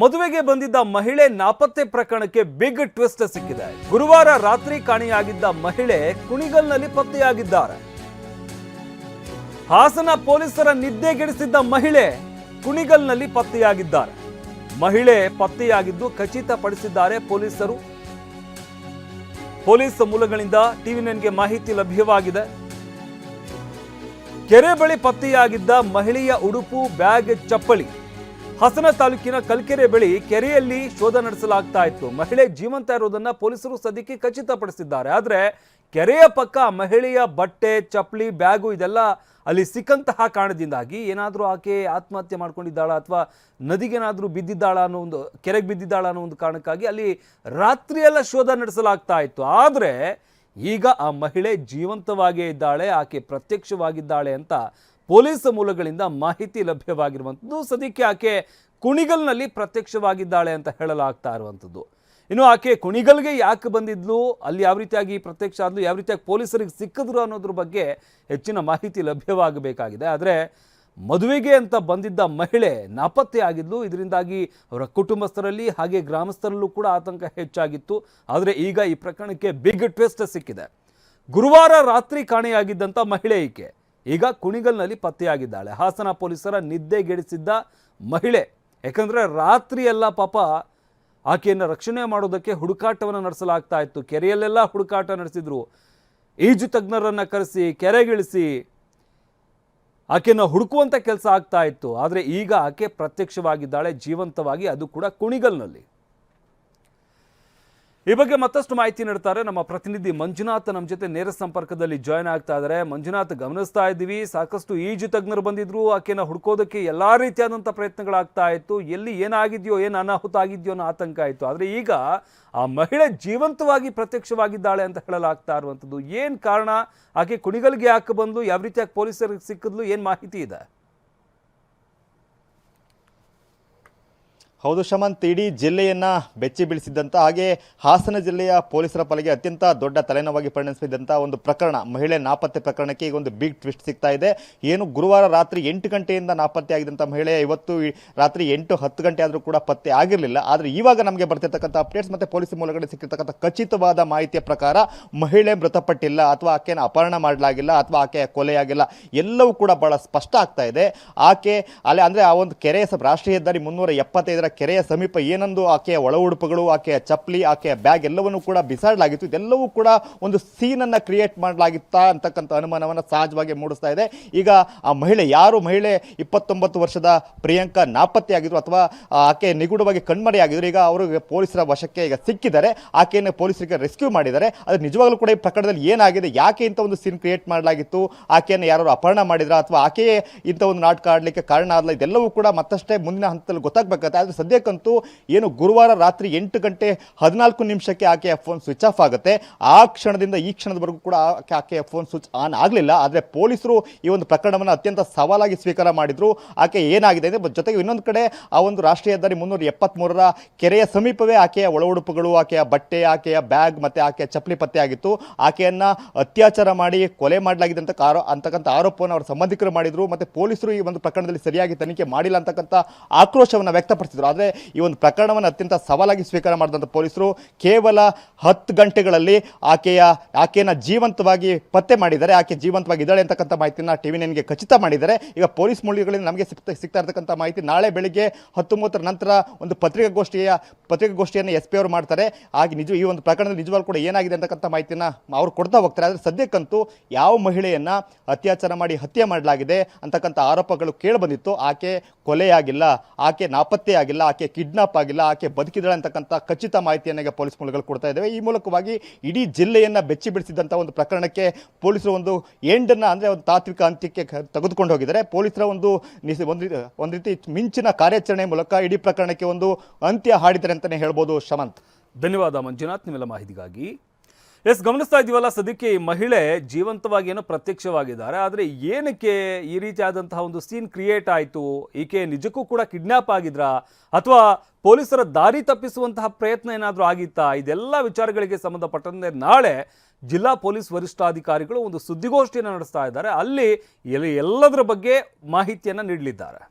ಮದುವೆಗೆ ಬಂದಿದ್ದ ಮಹಿಳೆ ನಾಪತ್ತೆ ಪ್ರಕರಣಕ್ಕೆ ಬಿಗ್ ಟ್ವಿಸ್ಟ್ ಸಿಕ್ಕಿದೆ. ಗುರುವಾರ ರಾತ್ರಿ ಕಾಣೆಯಾಗಿದ್ದ ಮಹಿಳೆ ಕುಣಿಗಲ್ನಲ್ಲಿ ಪತ್ತೆಯಾಗಿದ್ದಾರೆ. ಹಾಸನ ಪೊಲೀಸರ ನಿದ್ದೆಗೆಡಿಸಿದ್ದ ಮಹಿಳೆ ಕುಣಿಗಲ್ನಲ್ಲಿ ಪತ್ತೆಯಾಗಿದ್ದಾರೆ. ಮಹಿಳೆ ಪತ್ತೆಯಾಗಿದ್ದು ಖಚಿತಪಡಿಸಿದ್ದಾರೆ ಪೊಲೀಸರು. ಪೊಲೀಸ್ ಮೂಲಗಳಿಂದ ಟಿವಿ ನನ್ಗೆ ಮಾಹಿತಿ ಲಭ್ಯವಾಗಿದೆ. ಕೆರೆ ಬಳಿ ಪತ್ತೆಯಾಗಿದ್ದ ಮಹಿಳೆಯ ಉಡುಪು, ಬ್ಯಾಗ್, ಚಪ್ಪಲಿ ಹಾಸನ ತಾಲೂಕಿನ ಕಲ್ಕೆರೆ ಬಳಿ ಕೆರೆಯಲ್ಲಿ ಶೋಧ ನಡೆಸಲಾಗ್ತಾ ಇತ್ತು. ಮಹಿಳೆ ಜೀವಂತ ಇರೋದನ್ನ ಪೊಲೀಸರು ಸದ್ಯಕ್ಕೆ ಖಚಿತಪಡಿಸಿದ್ದಾರೆ. ಆದ್ರೆ ಕೆರೆಯ ಪಕ್ಕ ಮಹಿಳೆಯ ಬಟ್ಟೆ, ಚಪ್ಪಲಿ, ಬ್ಯಾಗು ಇದೆಲ್ಲ ಅಲ್ಲಿ ಸಿಕ್ಕಂತಹ ಕಾರಣದಿಂದಾಗಿ ಏನಾದರೂ ಆಕೆ ಆತ್ಮಹತ್ಯೆ ಮಾಡ್ಕೊಂಡಿದ್ದಾಳ ಅಥವಾ ನದಿಗೇನಾದರೂ ಬಿದ್ದಿದ್ದಾಳ ಅನ್ನೋ ಒಂದು ಕೆರೆಗೆ ಬಿದ್ದಿದ್ದಾಳ ಅನ್ನೋ ಒಂದು ಕಾರಣಕ್ಕಾಗಿ ಅಲ್ಲಿ ರಾತ್ರಿಯೆಲ್ಲ ಶೋಧ ನಡೆಸಲಾಗ್ತಾ ಇತ್ತು. ಆದರೆ ಈಗ ಆ ಮಹಿಳೆ ಜೀವಂತವಾಗಿಯೇ ಇದ್ದಾಳೆ, ಆಕೆ ಪ್ರತ್ಯಕ್ಷವಾಗಿದ್ದಾಳೆ ಅಂತ ಪೊಲೀಸ್ ಮೂಲಗಳಿಂದ ಮಾಹಿತಿ ಲಭ್ಯವಾಗಿರುವಂಥದ್ದು. ಸದ್ಯಕ್ಕೆ ಆಕೆ ಕುಣಿಗಲ್ನಲ್ಲಿ ಪ್ರತ್ಯಕ್ಷವಾಗಿದ್ದಾಳೆ ಅಂತ ಹೇಳಲಾಗ್ತಾ ಇರುವಂಥದ್ದು. ಇನ್ನು ಆಕೆ ಕುಣಿಗಲ್ಗೆ ಯಾಕೆ ಬಂದಿದ್ಲು, ಅಲ್ಲಿ ಯಾವ ರೀತಿಯಾಗಿ ಪ್ರತ್ಯಕ್ಷ ಆದ್ಲು, ಯಾವ ರೀತಿಯಾಗಿ ಪೊಲೀಸರಿಗೆ ಸಿಕ್ಕಿದ್ರು ಅನ್ನೋದ್ರ ಬಗ್ಗೆ ಹೆಚ್ಚಿನ ಮಾಹಿತಿ ಲಭ್ಯವಾಗಬೇಕಾಗಿದೆ. ಆದರೆ ಮದುವೆಗೆ ಅಂತ ಬಂದಿದ್ದ ಮಹಿಳೆ ನಾಪತ್ತೆ ಆಗಿದ್ಲು. ಇದರಿಂದಾಗಿ ಅವರ ಕುಟುಂಬಸ್ಥರಲ್ಲಿ ಹಾಗೆ ಗ್ರಾಮಸ್ಥರಲ್ಲೂ ಕೂಡ ಆತಂಕ ಹೆಚ್ಚಾಗಿತ್ತು. ಆದರೆ ಈಗ ಈ ಪ್ರಕರಣಕ್ಕೆ ಬಿಗ್ ಟ್ವಿಸ್ಟ್ ಸಿಕ್ಕಿದೆ. ಗುರುವಾರ ರಾತ್ರಿ ಕಾಣೆಯಾಗಿದ್ದಂಥ ಮಹಿಳೆ ಈಕೆ. ಈಗ ಕುಣಿಗಲ್ನಲ್ಲಿ ಪತ್ತೆಯಾಗಿದ್ದಾಳೆ. ಹಾಸನ ಪೊಲೀಸರ ನಿದ್ದೆಗೆಡಿಸಿದ್ದ ಮಹಿಳೆ. ಯಾಕಂದರೆ ರಾತ್ರಿ ಎಲ್ಲ ಪಾಪ ಆಕೆಯನ್ನು ರಕ್ಷಣೆ ಮಾಡೋದಕ್ಕೆ ಹುಡುಕಾಟವನ್ನು ನಡೆಸಲಾಗ್ತಾ ಇತ್ತು. ಕೆರೆಯಲ್ಲೆಲ್ಲ ಹುಡುಕಾಟ ನಡೆಸಿದ್ರು. ಈಜು ತಜ್ಞರನ್ನು ಕರೆಸಿ, ಕೆರೆಗಿಳಿಸಿ ಆಕೆಯನ್ನು ಹುಡುಕುವಂಥ ಕೆಲಸ ಆಗ್ತಾ ಇತ್ತು. ಆದರೆ ಈಗ ಆಕೆ ಪ್ರತ್ಯಕ್ಷವಾಗಿದ್ದಾಳೆ, ಜೀವಂತವಾಗಿ. ಅದು ಕೂಡ ಕುಣಿಗಲ್ನಲ್ಲಿ. ಈ ಬಗ್ಗೆ ಮತ್ತಷ್ಟು ಮಾಹಿತಿ ನೀಡ್ತಾರೆ ನಮ್ಮ ಪ್ರತಿನಿಧಿ ಮಂಜುನಾಥ್. ನಮ್ಮ ಜೊತೆ ನೇರ ಸಂಪರ್ಕದಲ್ಲಿ ಜಾಯ್ನ್ ಆಗ್ತಾ ಇದ್ದಾರೆ ಮಂಜುನಾಥ್, ಗಮನಿಸ್ತಾ ಇದ್ದೀವಿ. ಸಾಕಷ್ಟು ಈಜು ತಜ್ಞರು ಬಂದಿದ್ರು. ಆಕೆನ ಹುಡ್ಕೋದಕ್ಕೆ ಎಲ್ಲಾ ರೀತಿಯಾದಂಥ ಪ್ರಯತ್ನಗಳಾಗ್ತಾ ಇತ್ತು. ಎಲ್ಲಿ ಏನಾಗಿದೆಯೋ, ಏನು ಅನಾಹುತ ಆಗಿದೆಯೋ ಅನ್ನೋ ಆತಂಕ ಆಯಿತು ಆದರೆ ಈಗ ಆ ಮಹಿಳೆ ಜೀವಂತವಾಗಿ ಪ್ರತ್ಯಕ್ಷವಾಗಿದ್ದಾಳೆ ಅಂತ ಹೇಳಲಾಗ್ತಾ ಇರುವಂಥದ್ದು. ಏನು ಕಾರಣ? ಆಕೆ ಕುಣಿಗಲ್ಗೆ ಯಾಕೆ ಬಂದು ಯಾವ ರೀತಿಯಾಗಿ ಪೊಲೀಸರಿಗೆ ಸಿಕ್ಕಿದ್ಲು? ಏನು ಮಾಹಿತಿ ಇದೆ? ಹೌದು ಶಮಂತ್ ಇಡೀ ಜಿಲ್ಲೆಯನ್ನ ಬೆಚ್ಚಿ ಬೀಳಿಸಿದ್ದಂಥ ಹಾಗೆ ಹಾಸನ ಜಿಲ್ಲೆಯ ಪೊಲೀಸರ ಪಾಲಿಗೆ ಅತ್ಯಂತ ದೊಡ್ಡ ತಲೆನೋವಾಗಿ ಪರಿಣಮಿಸಿದಂಥ ಒಂದು ಪ್ರಕರಣ. ಮಹಿಳೆ ನಾಪತ್ತೆ ಪ್ರಕರಣಕ್ಕೆ ಈಗ ಒಂದು ಬಿಗ್ ಟ್ವಿಸ್ಟ್ ಸಿಗ್ತಾ ಇದೆ. ಏನು ಗುರುವಾರ ರಾತ್ರಿ ಎಂಟು ಗಂಟೆಯಿಂದ ನಾಪತ್ತೆ ಆಗಿದ್ದಂಥ ಮಹಿಳೆ ಇವತ್ತು ರಾತ್ರಿ ಎಂಟು ಹತ್ತು ಗಂಟೆ ಆದರೂ ಕೂಡ ಪತ್ತೆ ಆಗಿರಲಿಲ್ಲ. ಆದರೆ ಇವಾಗ ನಮಗೆ ಬರ್ತಿರ್ತಕ್ಕಂಥ ಅಪ್ಡೇಟ್ಸ್ ಮತ್ತು ಪೊಲೀಸ್ ಮೂಲಗಳಲ್ಲಿ ಸಿಕ್ಕಿರ್ತಕ್ಕಂಥ ಖಚಿತವಾದ ಮಾಹಿತಿಯ ಪ್ರಕಾರ ಮಹಿಳೆ ಮೃತಪಟ್ಟಿಲ್ಲ ಅಥವಾ ಆಕೆಯನ್ನು ಅಪಹರಣ ಮಾಡಲಾಗಿಲ್ಲ ಅಥವಾ ಆಕೆಯ ಕೊಲೆಯಾಗಿಲ್ಲ ಎಲ್ಲವೂ ಕೂಡ ಬಹಳ ಸ್ಪಷ್ಟ ಆಗ್ತಾ ಇದೆ. ಆಕೆ ಅಲ್ಲಿ ಅಂದರೆ ಆ ಒಂದು ಕೆರೆಯ ಸ- ರಾಷ್ಟ್ರೀಯ ಹೆದ್ದಾರಿ ಮುನ್ನೂರ ಎಪ್ಪತ್ತೈದರ ಕೆರೆಯ ಸಮೀಪ ಏನೊಂದು ಆಕೆಯ ಒಳ ಉಡುಪುಗಳು, ಆಕೆಯ ಚಪ್ಪಲಿ, ಆಕೆಯ ಬ್ಯಾಗ್ ಎಲ್ಲವನ್ನು ಕೂಡ ಬಿಸಾಡಲಾಗಿತ್ತು. ಇದೆಲ್ಲವೂ ಕೂಡ ಒಂದು ಸೀನನ್ನು ಕ್ರಿಯೇಟ್ ಮಾಡಲಾಗಿತ್ತಾ ಅಂತಕ್ಕಂಥ ಅನುಮಾನವನ್ನು ಸಹಜವಾಗಿ ಮೂಡಿಸ್ತಾ ಇದೆ. ಈಗ ಆ ಮಹಿಳೆ ಯಾರು? ಮಹಿಳೆ ಇಪ್ಪತ್ತೊಂಬತ್ತು ವರ್ಷದ ಪ್ರಿಯಾಂಕಾ ನಾಪತ್ತೆಯಾಗಿದ್ರು ಅಥವಾ ಆಕೆ ನಿಗೂಢವಾಗಿ ಕಣ್ಮರೆಯಾಗಿದ್ರು ಈಗ ಅವರು ಪೊಲೀಸರ ವಶಕ್ಕೆ ಈಗ ಸಿಕ್ಕಿದ್ದಾರೆ. ಆಕೆಯನ್ನು ಪೊಲೀಸರಿಗೆ ರೆಸ್ಕ್ಯೂ ಮಾಡಿದ್ದಾರೆ. ಅದು ನಿಜವಾಗ್ಲೂ ಕೂಡ ಈ ಪ್ರಕರಣದಲ್ಲಿ ಏನಾಗಿದೆ? ಯಾಕೆ ಇಂಥ ಒಂದು ಸೀನ್ ಕ್ರಿಯೇಟ್ ಮಾಡಲಾಗಿತ್ತು? ಆಕೆಯನ್ನು ಯಾರು ಅಪಹರಣ ಮಾಡಿದ್ರ ಅಥವಾ ಆಕೆಯೇ ಇಂಥ ಒಂದು ನಾಟಕ ಆಡಲಿಕ್ಕೆ ಕಾರಣ ಆಗಲ್ಲ ಇದೆಲ್ಲವೂ ಕೂಡ ಮತ್ತಷ್ಟೇ ಮುಂದಿನ ಹಂತದಲ್ಲಿ ಗೊತ್ತಾಗಬೇಕಾಗುತ್ತೆ. ಆದರೆ ಸದ್ಯಕ್ಕಂತೂ ಏನು ಗುರುವಾರ ರಾತ್ರಿ ಎಂಟು ಗಂಟೆ ಹದಿನಾಲ್ಕು ನಿಮಿಷಕ್ಕೆ ಆಕೆಯ ಫೋನ್ ಸ್ವಿಚ್ ಆಫ್ ಆಗುತ್ತೆ. ಆ ಕ್ಷಣದಿಂದ ಈ ಕ್ಷಣದವರೆಗೂ ಕೂಡ ಆಕೆ ಆಕೆಯ ಫೋನ್ ಸ್ವಿಚ್ ಆನ್ ಆಗಲಿಲ್ಲ. ಆದರೆ ಪೊಲೀಸರು ಈ ಒಂದು ಪ್ರಕರಣವನ್ನು ಅತ್ಯಂತ ಸವಾಲಾಗಿ ಸ್ವೀಕಾರ ಮಾಡಿದ್ರು. ಆಕೆ ಏನಾಗಿದೆ ಅಂದರೆ ಜೊತೆಗೆ ಇನ್ನೊಂದು ಕಡೆ ಆ ಒಂದು ರಾಷ್ಟ್ರೀಯ ಹೆದ್ದಾರಿ ಮುನ್ನೂರ ಎಪ್ಪತ್ತ್ಮೂರರ ಕೆರೆಯ ಸಮೀಪವೇ ಆಕೆಯ ಒಳ ಉಡುಪುಗಳು ಆಕೆಯ ಬಟ್ಟೆ, ಆಕೆಯ ಬ್ಯಾಗ್ ಮತ್ತು ಆಕೆಯ ಚಪ್ಪಲಿ ಪತ್ತೆಯಾಗಿತ್ತು ಆಕೆಯನ್ನು ಅತ್ಯಾಚಾರ ಮಾಡಿ ಕೊಲೆ ಮಾಡಲಾಗಿದೆ ಅಂತ ಆರೋ ಅಂತಕ್ಕಂಥ ಆರೋಪವನ್ನು ಅವರ ಸಂಬಂಧಿಕರು ಮಾಡಿದರು. ಮತ್ತು ಪೊಲೀಸರು ಈ ಒಂದು ಪ್ರಕರಣದಲ್ಲಿ ಸರಿಯಾಗಿ ತನಿಖೆ ಮಾಡಿಲ್ಲ ಅಂತಕ್ಕಂಥ ಆಕ್ರೋಶವನ್ನು ವ್ಯಕ್ತಪಡಿಸಿದ್ರು. ಆದರೆ ಈ ಒಂದು ಪ್ರಕರಣವನ್ನು ಅತ್ಯಂತ ಸವಾಲಾಗಿ ಸ್ವೀಕಾರ ಮಾಡಿದಂಥ ಪೊಲೀಸರು ಕೇವಲ ಹತ್ತು ಗಂಟೆಗಳಲ್ಲಿ ಆಕೆಯ ಆಕೆಯನ್ನು ಜೀವಂತವಾಗಿ ಪತ್ತೆ ಮಾಡಿದ್ದಾರೆ. ಆಕೆ ಜೀವಂತವಾಗಿ ಇದ್ದಾಳೆ ಅಂತಕ್ಕಂಥ ಮಾಹಿತಿನ ಟಿ ವಿ ನೈನ್ಗೆ ಖಚಿತ ಮಾಡಿದ್ದಾರೆ. ಈಗ ಪೊಲೀಸ್ ಮೂಲಗಳಿಂದ ನಮಗೆ ಸಿಗ್ತಾ ಸಿಗ್ತಾ ಇರ್ತಕ್ಕಂಥ ಮಾಹಿತಿ ನಾಳೆ ಬೆಳಿಗ್ಗೆ ಹತ್ತು ಮೂವತ್ತರ ನಂತರ ಒಂದು ಪತ್ರಿಕಾಗೋಷ್ಠಿಯ, ಪತ್ರಿಕಾಗೋಷ್ಠಿಯನ್ನು ಎಸ್ ಪಿ ಅವರು ಮಾಡ್ತಾರೆ. ಹಾಗೆ ನಿಜ, ಈ ಒಂದು ಪ್ರಕರಣದಲ್ಲಿ ನಿಜವಾಗ್ಲೂ ಕೂಡ ಏನಾಗಿದೆ ಅಂತಕ್ಕಂಥ ಮಾಹಿತಿನ ಅವರು ಕೊಡ್ತಾ ಹೋಗ್ತಾರೆ. ಆದರೆ ಸದ್ಯಕ್ಕಂತೂ ಯಾವ ಮಹಿಳೆಯನ್ನು ಅತ್ಯಾಚಾರ ಮಾಡಿ ಹತ್ಯೆ ಮಾಡಲಾಗಿದೆ ಅಂತಕ್ಕಂಥ ಆರೋಪಗಳು ಕೇಳಿಬಂದಿತ್ತು ಆಕೆ ಕೊಲೆಯಾಗಿಲ್ಲ. ಆಕೆ ನಾಪತ್ತೆ ಆಗಿಲ್ಲ, ಆಕೆ ಕಿಡ್ನಾಪ್ ಆಗಿಲ್ಲ, ಆಕೆ ಬದುಕಿದಳೆ ಅಂತಕ್ಕಂಥ ಖಚಿತ ಮಾಹಿತಿಯನ್ನು ಪೊಲೀಸ್ ಮೂಲಗಳು ಕೊಡ್ತಾ ಇದ್ದಾವೆ ಈ ಮೂಲಕವಾಗಿ ಇಡೀ ಜಿಲ್ಲೆಯನ್ನು ಬೆಚ್ಚಿ ಬಿಡಿಸಿದಂಥ ಒಂದು ಪ್ರಕರಣಕ್ಕೆ ಪೊಲೀಸರು ಒಂದು ಎಂಡನ್ನು, ಅಂದರೆ ಒಂದು ತಾತ್ವಿಕ ಅಂತ್ಯಕ್ಕೆ ತೆಗೆದುಕೊಂಡು ಹೋಗಿದ್ದಾರೆ. ಪೊಲೀಸರ ಒಂದು ನಿಸ್- ಒಂದು ರೀತಿ- ಒಂದು ರೀತಿ ಮಿಂಚಿನ ಕಾರ್ಯಾಚರಣೆ ಮೂಲಕ ಇಡೀ ಪ್ರಕರಣಕ್ಕೆ ಒಂದು ಅಂತ್ಯ ಹಾಡಿದ್ದಾರೆ ಅಂತಲೇ ಹೇಳ್ಬೋದು ಶಮಂತ್. ಧನ್ಯವಾದ ಮಂಜುನಾಥ್, ನಿಮ್ಮೆಲ್ಲ ಮಾಹಿತಿಗಾಗಿ. ಎಸ್, ಗಮನಿಸ್ತಾ ಇದೀವಲ್ಲ ಸದ್ಯಕ್ಕೆ ಈ ಮಹಿಳೆ ಜೀವಂತವಾಗಿ ಏನೋ ಪ್ರತ್ಯಕ್ಷವಾಗಿದ್ದಾರೆ. ಆದರೆ ಏನಕ್ಕೆ ಈ ರೀತಿಯಾದಂತಹ ಒಂದು ಸೀನ್ ಕ್ರಿಯೇಟ್ ಆಯಿತು? ಈಕೆ ನಿಜಕ್ಕೂ ಕೂಡ ಕಿಡ್ನಾಪ್ ಆಗಿದ್ರಾ? ಅಥವಾ ಪೊಲೀಸರ ದಾರಿ ತಪ್ಪಿಸುವಂತಹ ಪ್ರಯತ್ನ ಏನಾದರೂ ಆಗಿತ್ತಾ? ಇದೆಲ್ಲ ವಿಚಾರಗಳಿಗೆ ಸಂಬಂಧಪಟ್ಟಂತೆ ನಾಳೆ ಜಿಲ್ಲಾ ಪೊಲೀಸ್ ವರಿಷ್ಠಾಧಿಕಾರಿಗಳು ಒಂದು ಸುದ್ದಿಗೋಷ್ಠಿಯನ್ನು ನಡೆಸ್ತಾ ಇದ್ದಾರೆ. ಅಲ್ಲಿ ಎಲ್ಲಿ ಎಲ್ಲದರ ಬಗ್ಗೆ ಮಾಹಿತಿಯನ್ನು ನೀಡಲಿದ್ದಾರೆ.